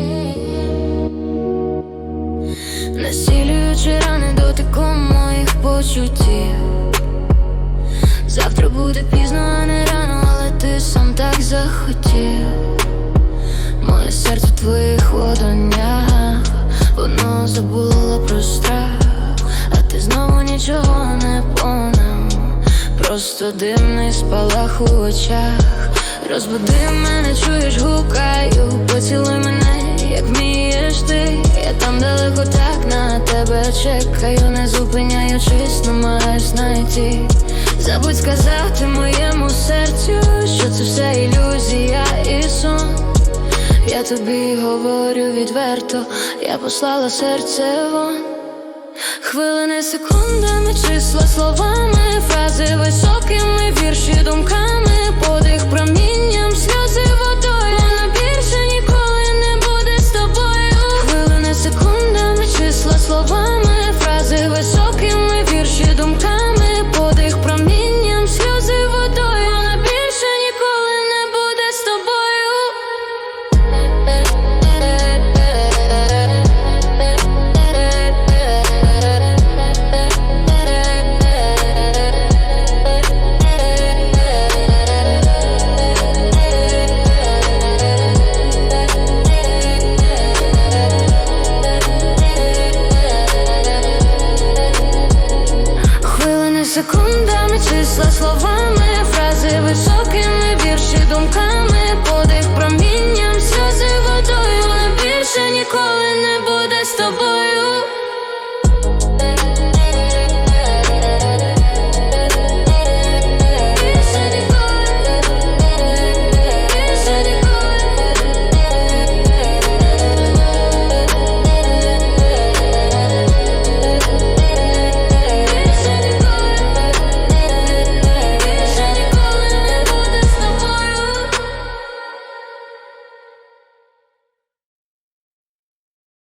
Е. Насілюючи рани дотиком моїх почуттів. Завтра буде пізно, а не рано, але ти сам так захотів. Моє серце в твоїх водонях, воно забуло про страх, а ти знову нічого не понав. Просто дивний спалах у очах. Розбуди мене, чуєш, гукаю, поцілуй мене, як вмієш ти. Я там далеко так на тебе чекаю, не зупиняючись, намагаюсь знайти. Забудь сказати моєму серцю, що це все ілюзія і сон. Я тобі говорю відверто, я послала серце вон. Хвилини, секундами, числа словами, фрази високими, вірші думками, секундами, числа словами, фрази високими,